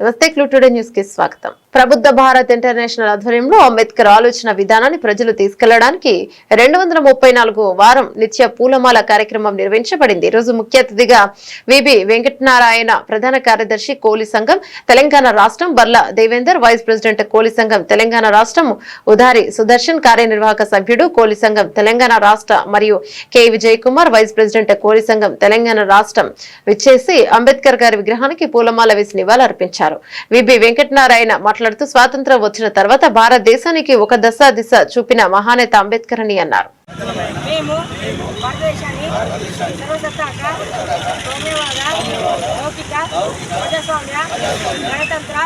నమస్తే క్లూటుడే న్యూస్కి స్వాగతం. ప్రబుద్ధ భారత్ ఇంటర్నేషనల్ ఆధ్వర్యంలో అంబేద్కర్ ఆలోచన విధానాన్ని ప్రజలు తీసుకెళ్ళడానికి రెండు వందల ముప్పై నాలుగు వారం నిత్య పూలమాల కార్యక్రమం నిర్వహించబడింది. ఈరోజు రోజు ముఖ్య అతిథిగా విబి వెంకటనారాయణ ప్రధాన కార్యదర్శి కోలి సంఘం తెలంగాణ రాష్ట్రం బర్ల దేవేందర్ వైస్ ప్రెసిడెంట్ కోలి సంఘం తెలంగాణ రాష్ట్రం ఉదారి సుదర్శన్ కార్యనిర్వాహక సభ్యుడు కోలి సంఘం తెలంగాణ రాష్ట్ర మరియు K Vijay Kumar vice president Koli సంఘం తెలంగాణ రాష్ట్రం విచ్చేసి అంబేద్కర్ గారి విగ్రహానికి పూలమాల వేసి నివాళులర్పించారు. విబి వెంకటనారాయణ మాట్లాడుతూ స్వాతంత్రం వచ్చిన తర్వాత భారతదేశానికి ఒక దశ దిశ చూపిన మహానేత అంబేద్కర్ అని అన్నారు గణతంత్ర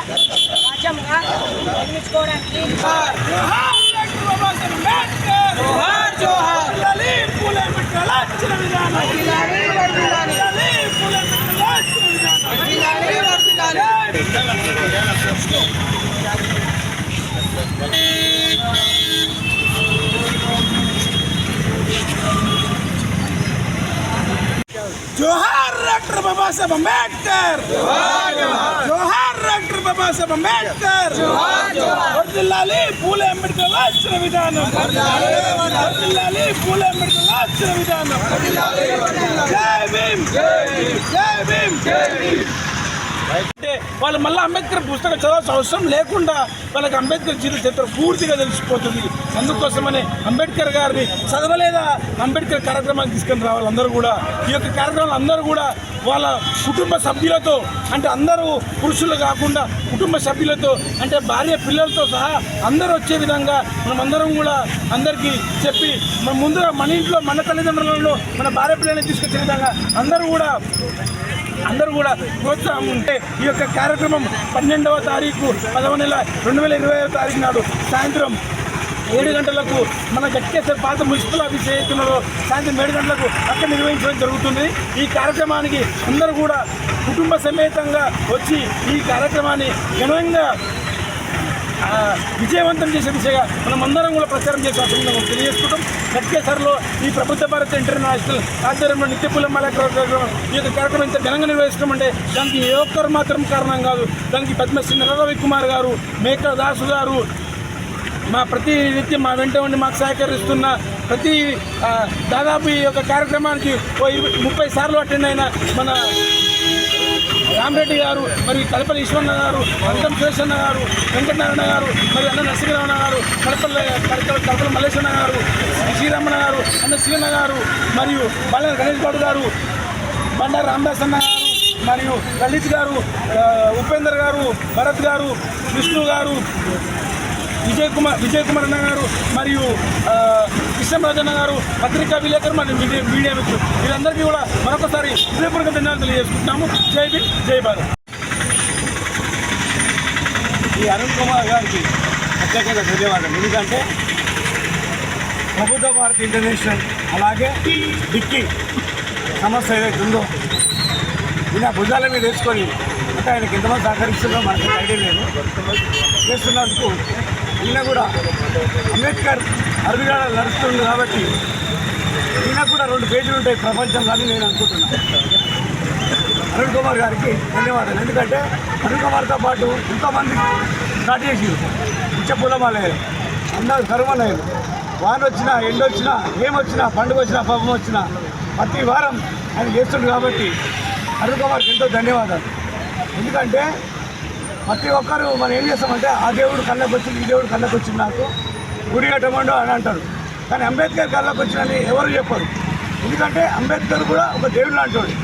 జోహార్ డాక్టర్ బాబాసాహెబ్ అంబేద్కర్ జోహార్ డాక్టర్ బాబాసాహెబ్ అంబేద్కర్ వర్దిల్లాలి పూలే అంబేద్కర్ రాసిన విధానం వర్దిల్లాలి పూలే అంబేద్కర్ రాసిన విధానం జై భీమ్ జై భీమ్ అంటే వాళ్ళు మళ్ళీ అంబేద్కర్ పుస్తకం చదవాల్సిన అవసరం లేకుండా వాళ్ళకి అంబేద్కర్ జీవిత చరిత్ర పూర్తిగా తెలిసిపోతుంది. అందుకోసమని అంబేద్కర్ గారిని చదవలేదా? అంబేద్కర్ కార్యక్రమానికి తీసుకొని రావాలి అందరూ కూడా. ఈ యొక్క కార్యక్రమాలు అందరూ కూడా వాళ్ళ కుటుంబ సభ్యులతో అంటే అందరూ పురుషులు కాకుండా కుటుంబ సభ్యులతో అంటే భార్య పిల్లలతో సహా అందరూ వచ్చే విధంగా మనం అందరం కూడా అందరికీ చెప్పి మన ముందుగా మన ఇంట్లో మన తల్లిదండ్రులలో మన భార్య పిల్లల్ని తీసుకొచ్చే విధంగా అందరూ కూడా అందరూ కూడా ప్రోత్సాహం ఉంటే ఈ యొక్క కార్యక్రమం పన్నెండవ తారీఖు పదవ నెల రెండు వేల ఇరవై తారీఖు నాడు సాయంత్రం ఏడు గంటలకు మన గట్కేశ్వర పాత మున్సిపల్ ఆఫీస్ ఏదైతున్నదో సాయంత్రం ఏడు గంటలకు అక్కడ నిర్వహించడం జరుగుతుంది. ఈ కార్యక్రమానికి అందరూ కూడా కుటుంబ సమేతంగా వచ్చి ఈ కార్యక్రమాన్ని ఘనంగా విజయవంతం చేసే దిశగా మనం అందరం కూడా ప్రచారం చేసే మనం తెలియజేసుకుంటాం. సార్లో ఈ ప్రభుత్వ భారత ఇంటర్నేషనల్ ఆధ్వర్యంలో నిత్య పుల్లమాల కార్యక్రమం ఈ యొక్క కార్యక్రమం ఇంత ఘనంగా నిర్వహిస్తాం అంటే దానికి ఏ ఒక్కరు మాత్రం కారణం కాదు. దానికి పద్మశ్రీ నరవి కుమార్ గారు మేక దాసు గారు మా ప్రతి నిత్యం మా వెంట ఉండి మాకు సహకరిస్తున్న ప్రతి దాదాపు ఈ యొక్క కార్యక్రమానికి ఓ ముప్పై సార్లు అటెండ్ అయిన మన రామరెడ్డి గారు మరి కలపల్లి ఈశ్వరన్న గారు అంతం శేషన్న గారు వెంకటనారాయణ గారు మరి అన్న నరసింహరావణ గారు కడపల్లి కడప కడపల మల్లేశ్వరన్న గారు శ్రీరామణ గారు అన్న శివన్న గారు మరియు బాల గణేష్ గౌడ్ గారు బండారు రామదాస్ అన్న గారు మరియు లలిత్ గారు ఉపేందర్ గారు భరత్ గారు విష్ణు గారు విజయ్ కుమార్ విజయ్ కుమార్ అన్న గారు మరియు కృష్ణరాజన్న గారు పత్రికా విలేకరు మరియు మీడియా మిత్రులు వీరందరికీ కూడా మరొకసారి హృదయపూర్వక ధన్యవాదాలు తెలియజేసుకుంటున్నాము. జై భీమ్ జై భారత్. ఈ అరుణ్ కుమార్ గారికి ప్రత్యేకంగా ధన్యవాదాలు. ఎందుకంటే ప్రభుత్వ భారత్ ఇంటర్నేషనల్ అలాగే డిక్కీ సమస్య ఏదైతే ఉందో ఇలా భుజాల మీద వేసుకొని అంటే ఆయనకి ఎంతమంది సహకరిస్తుందో మనకు ఐడియా లేదు. చేస్తున్నందుకు ఈయన కూడా అంబేద్కర్ అడుగుజాడ నడుస్తుంది కాబట్టి ఈయన కూడా రెండు పేజీలు ఉంటాయి ప్రపంచంలో అని నేను అనుకుంటున్నాను అరుణ్ కుమార్ గారికి ధన్యవాదాలు. ఎందుకంటే అరుణ్ కుమార్తో పాటు ఎంతోమంది స్టార్ట్ చేసి ఇచ్చపూలమాలయ్యారు అందరూ కరుమలయ్యారు వాన వచ్చినా ఎండ వచ్చినా ఏమొచ్చినా పండుగ వచ్చినా పాపం వచ్చినా ప్రతి వారం ఆయన చేస్తుండు కాబట్టి అరుణ్ కుమార్కి ఎంతో ధన్యవాదాలు. ఎందుకంటే ప్రతి ఒక్కరు మనం ఏం చేస్తామంటే ఆ దేవుడు కళ్ళకు ఈ దేవుడు కళ్ళకు నాకు. గుడి కట్టమండు అని అంటారు. కానీ అంబేద్కర్ కళ్ళకు వచ్చినని ఎవరు చెప్పరు. ఎందుకంటే అంబేద్కర్ కూడా ఒక దేవుడు లాంటివాడు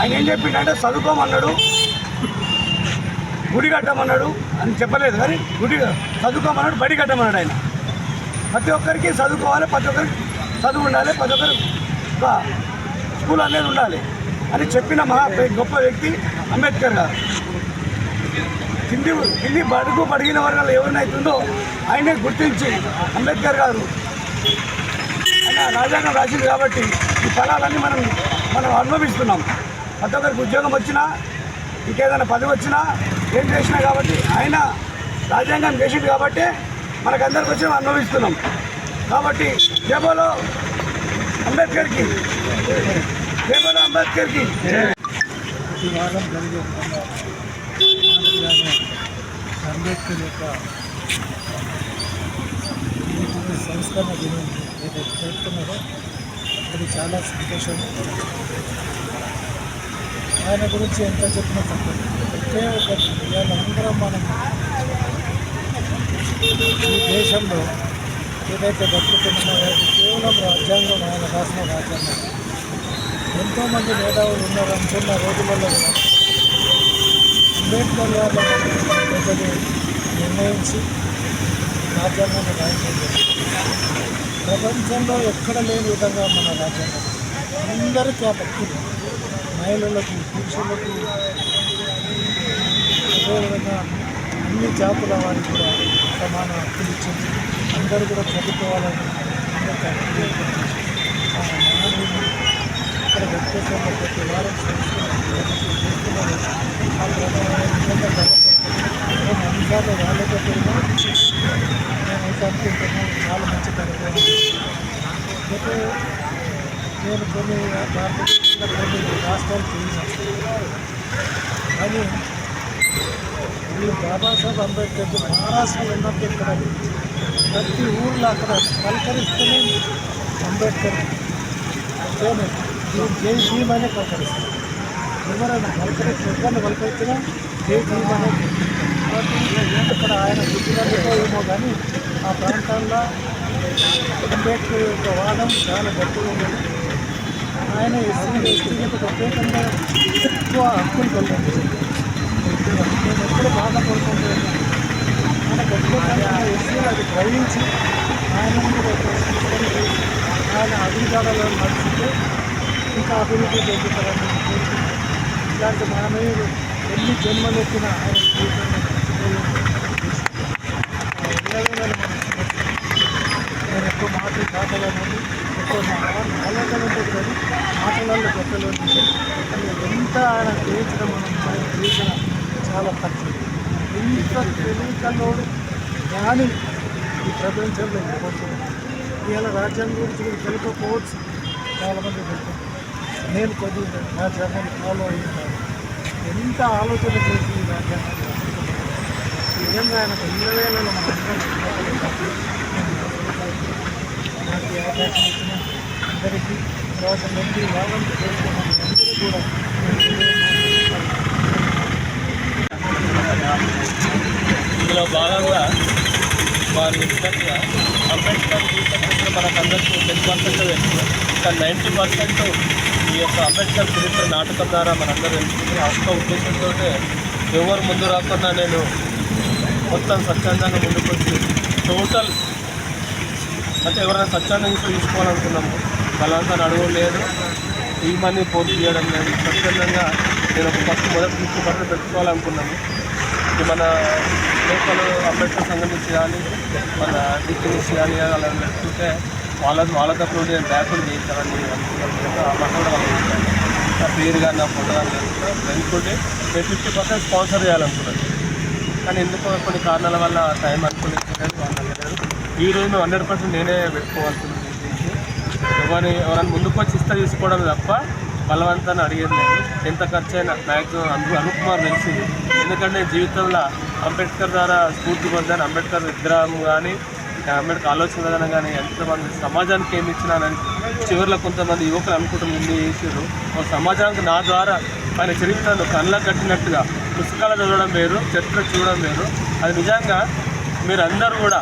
ఆయన ఏం చెప్పిండంటే చదువుకోమన్నాడు గుడి కట్టమన్నాడు అని చెప్పలేదు. కానీ గుడి చదువుకోమన్నాడు బడి కట్టమన్నాడు ఆయన. ప్రతి ఒక్కరికి చదువుకోవాలి ప్రతి ఒక్కరికి చదువు ఉండాలి ప్రతి ఒక్కరు స్కూల్ అనేది ఉండాలి అని చెప్పిన మహా గొప్ప వ్యక్తి అంబేద్కర్ గారు. కింది కింది బడుగు పడిగిన వర్గాలు ఎవరినైతుందో ఆయనే గుర్తించి అంబేద్కర్ గారు ఆయన రాజ్యాంగం రాసింది కాబట్టి ఈ ఫలాలన్నీ మనం మనం అనుభవిస్తున్నాం. ప్రతి ఒక్కరికి ఉద్యోగం వచ్చినా ఇంకేదైనా పదవి వచ్చినా ఏం చేసినా కాబట్టి ఆయన రాజ్యాంగం చేసింది కాబట్టి మనకందరికి వచ్చి మనం అనుభవిస్తున్నాం. కాబట్టి జేబోలో అంబేద్కర్కి జేబోలో అంబేద్కర్కి. ఈ వారం జరిగే అంబేద్కర్ యొక్క సంస్కరణ దినం ఏదైతే జరుపుతున్నారో. అది చాలా సంతోషం. ఆయన గురించి ఎంత చెప్పినా తప్పదు. ఒకే ఒక వీళ్ళందరం మనం ఈ దేశంలో ఏదైతే బతుకుతున్నామో కేవలం రాజ్యాంగం ఆయన రాసిన రాజ్యాంగం. ఎంతోమంది మేధావులు ఉన్నారు అనుకున్న రోజులలో స్టేట్ అంబేద్కర్ గారు పెద్దలు నిర్ణయించి రాజ్యాంగాన్ని రాయడం ప్రపంచంలో ఎక్కడ లేని విధంగా మన రాజ్యాంగం అందరికీ ఆ భక్తులు మహిళలకు పురుషులకు అదేవిధంగా అన్ని జాతుల వారికి కూడా సమాన హక్కులు ఇచ్చింది అందరూ కూడా చదువుకోవాలని అందరికీ ఆ ఇక్కడ వ్యక్తిత్వంలో ప్రతి వారం చేస్తున్నారు ఆ ప్రధాన నిజంగా గర్వపడుతున్నాను నేను అనుకుంటున్నాను చాలా మంచి కార్యక్రమం అయితే నేను కొన్ని భారతదేశంలో కొన్ని రాష్ట్రాలు తిరిగినాను కానీ వీళ్ళు బాబాసాహెబ్ అంబేద్కర్ మహారాష్ట్రలో ఉన్నప్పుడు ఇక్కడ ప్రతి ఊళ్ళో అక్కడ పలకరిస్తూనే అంబేద్కర్ అంటేనే దీని జై భీమ్ అనే పలకరిస్తారు ఎవరైనా పలకరించి ఎవరిని పలకరించినా జై భీమ్ అనేది కాబట్టి ఆయన పుట్టినందుకో ఏమో కానీ ఆ ప్రాంతాల్లో అంబేద్కర్ యొక్క వాదం చాలా గట్టిగా ఉంది. ఆయన ఎస్సీ ఎస్టీలకు ప్రత్యేకంగా ఎక్కువ హక్కులు కలిగింది నేను ఎప్పుడు బాధపడుతుంటాను ఆయన ప్రత్యేకంగా ఎస్సీలు అది గ్రహించి ఆయన మీద ఆయన అధికారాలు నడిచితే ఇంకా అభివృద్ధి చెందుతారని ఇలాంటి మానవులు ఎన్ని జన్మలెత్తిన ఆయన జీవితాన్ని నేను ఎక్కువ మాటలు కాకలేనండి ఎక్కువ ఆలోచన కానీ మాటలలో పెట్టలేదు ఎంత ఆయన జీవించడం మనం ఆయన గ్రహించిన చాలా తక్కువ. ఎంత తెలివికల్లోడు కానీ ఈ ప్రపంచంలో ఇవ్వబోతున్నాడు ఇవాళ రాజ్యాంగం గురించి తెలుసుకోవచ్చు చాలామంది తెలుసు నేను కొద్దిగా రాజ్యాంగాన్ని ఫాలో అయ్యాను ఎంత ఆలోచన చేసి ఈ రాజ్యాంగాన్ని నిజంగా ఆయన ఇరవై వేలలో మన నాకు ఈ అవకాశం ఇచ్చిన అందరికీ తర్వాత మంది యావన్ చేసుకున్నాం అందరూ కూడా ఇందులో భాగంగా వారు నిజంగా అంబేద్కర్ చరిత్ర మనకు అందరికీ టెన్ పర్సెంట్ తెలుసు ఇంకా నైంటీ పర్సెంట్ ఈ యొక్క అంబేద్కర్ చరిత్ర నాటకం ద్వారా మనందరూ తెలుసుకుని ఆ ఉద్దేశంతో ఎవరు ముందు రాకుండా నేను మొత్తం స్వచ్ఛందంగా ముందుకొచ్చి టోటల్ అంటే ఎవరైనా స్వచ్ఛందంగా తీసుకోవాలనుకున్నాము వాళ్ళంతా అడుగు లేదు. ఈ మనీ పోటీ చేయడం లేదు. స్వచ్ఛందంగా నేను ఒక ఫస్ట్ మొదటి ఫిఫ్టీ పర్సెంట్ పెట్టుకోవాలనుకున్నాను ఇది మన లోకల్ అంబేద్కర్ సంఘం నుంచి కానీ మన డిగ్రీ నుంచి కానీ అలా పెట్టుకుంటే వాళ్ళ వాళ్ళ తరఫు నుండి నేను బ్యాక్వర్డ్ చేయించాలని అనుకున్నాను ఆ నా పేరు కానీ నా ఫోటో కానీ అనుకుంటే నేను ఫిఫ్టీ పర్సెంట్ స్పాన్సర్ చేయాలనుకున్నాను కానీ ఎందుకో కొన్ని కారణాల వల్ల టైం అనుకోలేదు వాళ్ళు ఈ రోజు మేము హండ్రెడ్ పర్సెంట్ నేనే పెట్టుకోవాల్సింది. ఎవరిని ఎవరైనా ముందుకు వచ్చి ఇస్తా తీసుకోవడం తప్ప బలవంతాన్ని అడిగేది లేదు. ఎంత ఖర్చు అయినా మ్యాక్సిమం అను అనుప్ కుమార్ తెలిసింది. ఎందుకంటే జీవితంలో అంబేద్కర్ ద్వారా స్ఫూర్తి పొందాను అంబేద్కర్ విగ్రహం కానీ అంబేద్కర్ ఆలోచన విధానం కానీ ఎంతమంది సమాజానికి ఏమి ఇచ్చినానని చివరిలో కొంతమంది యువకులు అనుకుంటుంది ముందు చేసారు ఒక సమాజానికి నా ద్వారా ఆయన చరిత్రను కళ్ళ కట్టినట్టుగా పుస్తకాలు చదవడం వేరు చరిత్ర చూడడం వేరు. అది నిజంగా మీరు అందరూ కూడా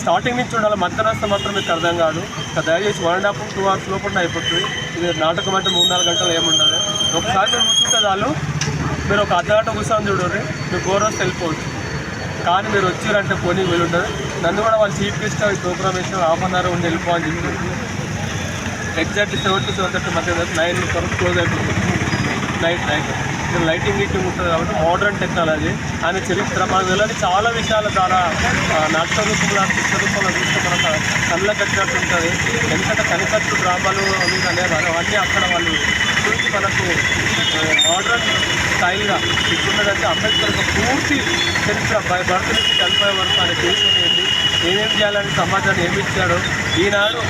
స్టార్టింగ్ నుంచి ఉండాలి మధ్యరాస్త మాత్రం మీకు అర్థం కాదు. దయచేసి one and half two hours లోపల అయిపోతుంది. ఇది నాటకం అంటే మూడు నాలుగు గంటలు ఏముండదు. ఒకసారి మీరు కూర్చుంటే చాలు. మీరు ఒక అర్ధ గంట కూర్చొని చూడండి. మీరు ఫోర్ అవర్స్ వెళ్ళిపోవచ్చు. కానీ మీరు వచ్చారంటే పోనీ వీలుంటుంది ఉండదు నన్ను కూడా వాళ్ళు చీఫ్ గెస్ట్ ఈ ప్రోగ్రామ్ వేసిన హాఫ్ అన్ అవర్ ఉండి వెళ్ళిపోవని చెప్పి. Exactly seven to seven thirty మధ్య నైన్ వరకు క్లోజ్ అయిపోతుంది. నైట్ నైట్ ఇక్కడ లైటింగ్ గిట్టింగ్ ఉంటుంది కాబట్టి మోడర్న్ టెక్నాలజీ ఆయన చరిత్ర మనకు వెళ్ళని చాలా విషయాలు చాలా నాటక రూపంలో చిత్ర రూపంలో చూస్తే మనకు కళ్ళ కట్టినట్టు ఉంటుంది. ఎందుకంటే కనికట్టు డ్రామాలు అవి అనేవి అవన్నీ అక్కడ వాళ్ళు చూసి మనకు మోడర్న్ స్టైల్గా ఇప్పుడున్నదంటే అంబేద్కర్ పూర్తి చరిత్ర బై బర్త్ నుంచి చనిపోయే వరకు ఆయన చేసిన ఏమేమి చేయాలని సమాచారం ఏమి ఈనాడు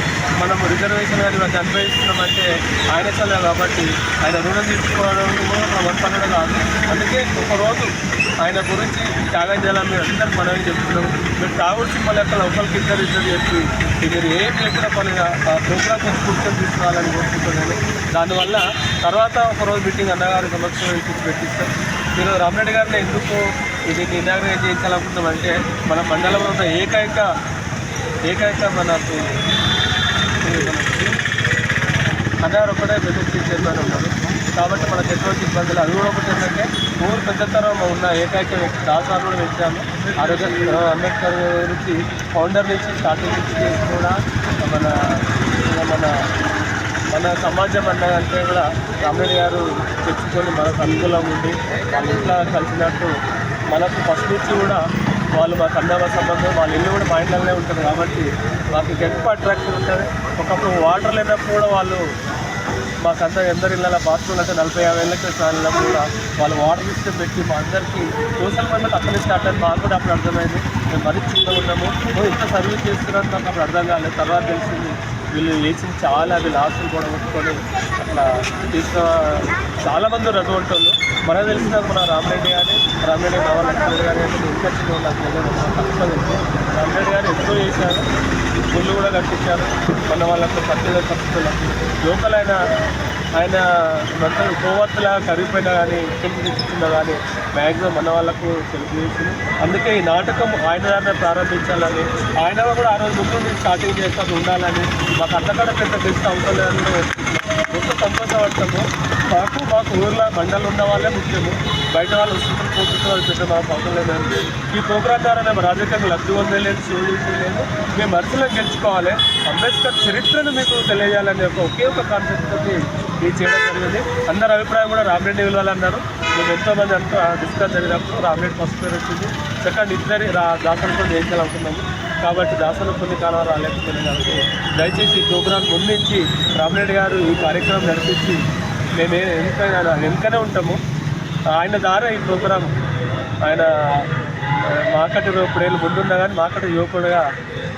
మనం రిజర్వేషన్ కానీ ఇవన్నీ అనుభవిస్తున్నామంటే ఆయన చల్లే కాబట్టి ఆయన రుణం తీసుకోవడం కూడా మన పనులు కాదు. అందుకే ఒక రోజు ఆయన గురించి త్యాగం చేయాలని మీరు అందరూ మనమే చెప్తున్నాం మీరు తాగుడు సింహ ఎక్కడ ఒకరికి ఇద్దరు ఇద్దరు చెప్పి మీరు ఏం లేకుండా పని ప్రోగ్రామ్ వచ్చి కూర్చొని తీసుకురావాలని కోరుకుంటున్నాను. దానివల్ల తర్వాత ఒకరోజు మీటింగ్ అన్నగారి సమక్షంలో పెట్టిస్తాం. మీరు రామరెడ్డి గారిని ఎందుకు ఇది ఇనాగ్రేట్ చేయించాలనుకుంటున్నాం అంటే మన మండలంలో ఉన్న ఏకైక ఏకైక మనకు అన్నారు ఒకటే బెనిఫిట్ చైర్మన్ ఉన్నారు. కాబట్టి మనకు ఎటువంటి ఇబ్బందులు అది కూడా ఒకటి ఏంటంటే ఊరు పెద్దతరం ఉన్న ఏకైక వ్యక్తి దాసాలు కూడా పెంచాము ఆరోగ్య అంబేద్కర్ నుంచి ఫౌండర్ నుంచి స్టార్టింగ్ నుంచి కూడా మన మన మన సమాజం అన్నదంటే కూడా రామరెడ్డి గారు తెచ్చుకొని మనకు అనుకూలంగా ఉండి వాళ్ళ ఇంట్లో కలిసినట్టు మనకు ఫస్ట్ నుంచి కూడా వాళ్ళు మాకు అన్నవ సంబంధం వాళ్ళ ఇల్లు కూడా మా ఇంట్లోనే ఉంటుంది కాబట్టి మాకు ఎక్కువ అట్రాక్షన్ ఉంటుంది. ఒకప్పుడు వాటర్ లేనప్పుడు కూడా వాళ్ళు మాకంతా ఎందరు ఇళ్ళ బాత్రూమ్లు అంటే నలభై యాభై ఏళ్ళ క్రితం కూడా వాళ్ళు వాటర్ సిస్టమ్ పెట్టి మా అందరికీ సోషల్ మీడియాకి అక్కడే స్టార్ట్ అయింది మాకు కూడా అప్పుడు అర్థమైంది. మేము మరీ చిన్నగా ఉన్నాము. ఇంత సర్వీస్ చేస్తున్నారు నాకు అప్పుడు అర్థం కాలేదు. తర్వాత తెలిసింది వీళ్ళు చేసింది చాలా వీళ్ళు ఆస్తులు కూడా కొట్టుకొని అట్లా తీసుకు చాలామంది మంది ఉంటుంది మనకు తెలిసిన మన రామరెడ్డి కానీ రామరెడ్డి బాబా లక్ష్మణ్ గారు అంటే ఇంకా నాకు తక్కువ రామరెడ్డి గారు ఎంతో చేశారు. గుళ్ళు కూడా కట్టించారు. మన వాళ్ళకు పట్టుదల పరిస్థితులకు లోకల్ ఆయన ఆయన మొత్తం కోవత్తులా కరిగిపోయినా కానీ ఇంటికి తెచ్చుకున్నా కానీ మ్యాక్సిమం మన వాళ్ళకు తెలుగు చేసింది అందుకే ఈ నాటకం ఆయన దాన్ని ప్రారంభించాలని ఆయన కూడా ఆ రోజు ముందు నుంచి స్టార్టింగ్ చేస్తాను ఉండాలని మాకు అంతకన్నా పెద్ద బెస్ట్ అవసరం లేదని ఎంత సంతోషపడతాము మాకు మాకు ఊర్లో మండలు ఉన్న వాళ్ళే ముఖ్యము. బయట వాళ్ళు వస్తున్నారు పోతున్నారు వాళ్ళు మాకు అవసరం లేదండి ఈ ప్రోగ్రాం ద్వారా మేము రాజకీయంగా లబ్ధి పొందలేదు షో లేదు మేము మనసులో గెలుచుకోవాలి. అంబేద్కర్ చరిత్రను మీకు తెలియజేయాలనే ఒక ఒకే ఒక కాన్సెప్ట్ తోటి ఇది చేయడం జరిగింది. అందరి అభిప్రాయం కూడా రామిరెడ్డి విలువాలన్నారు మేము ఎంతోమంది అంతా డిస్కస్ జరిగినప్పుడు రామిరెడ్డి ఫస్ట్ పేరు వచ్చింది. సెకండ్ ఇద్దరి రా దాసలు కూడా చేయించాలనుకున్నాము కాబట్టి దాసలు కొన్ని కాలం రాలేకపోయినా కాబట్టి దయచేసి ఈ ప్రోగ్రాం ముందుంచి రామరెడ్డి గారు ఈ కార్యక్రమం నడిపించి మేము వెనుకైనా వెనుకనే ఉంటాము. ఆయన ద్వారా ఈ ప్రోగ్రాం ఆయన మాకటి ఇప్పుడేళ్ళు ముందున్నా కానీ మాకటి యువకుడుగా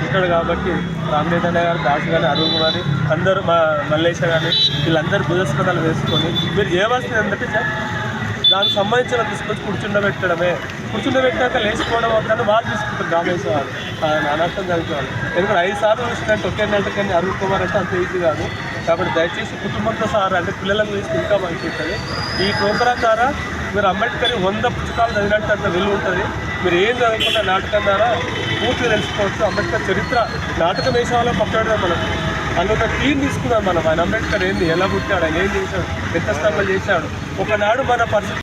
ఉంటాడు కాబట్టి రామరెడ్డి గారు దాసు కానీ అరువు కానీ అందరూ మా మల్లేశ కానీ వీళ్ళందరూ భుజస్కంధాలు వేసుకొని మీరు చేయవలసింది ఏంటంటే సార్ దానికి సంబంధించిన తీసుకొచ్చి కూర్చుండబెట్టడమే. కూర్చుండబెట్టాక లేచిపోవడం వద్దని వాళ్ళు తీసుకుంటారు రామేశ్వర వారు ఆయన అనర్థం జరుగుతుంది. ఎందుకంటే ఐదు సార్లు చూసినట్టు ఒకే నెలకని అరుణ్ కుమార్ అంటే అంత ఈజీ కాదు. కాబట్టి దయచేసి కుటుంబంతో సార్ అంటే పిల్లలను తీసుకు ఇంకా మంచి ఉంటుంది ఈ ప్రోగ్రాం ద్వారా మీరు అంబేద్కర్ వంద పుస్తకాలు చదివినట్టు అంత విలువ ఉంటుంది. మీరు ఏం చదువుకున్న నాటకం ద్వారా పూర్తిగా తెలుసుకోవచ్చు. అంబేద్కర్ చరిత్ర నాటకం వేసే వాళ్ళం మనం. అందులో ఒక క్లీన్ తీసుకున్నాం మనం. ఆయన అంబేద్కర్ ఏంది? ఎలా పుట్టాడు? ఆయన ఏం చేశాడు? ఎంత స్థాపన చేశాడు? ఒకనాడు మన పరిస్థితి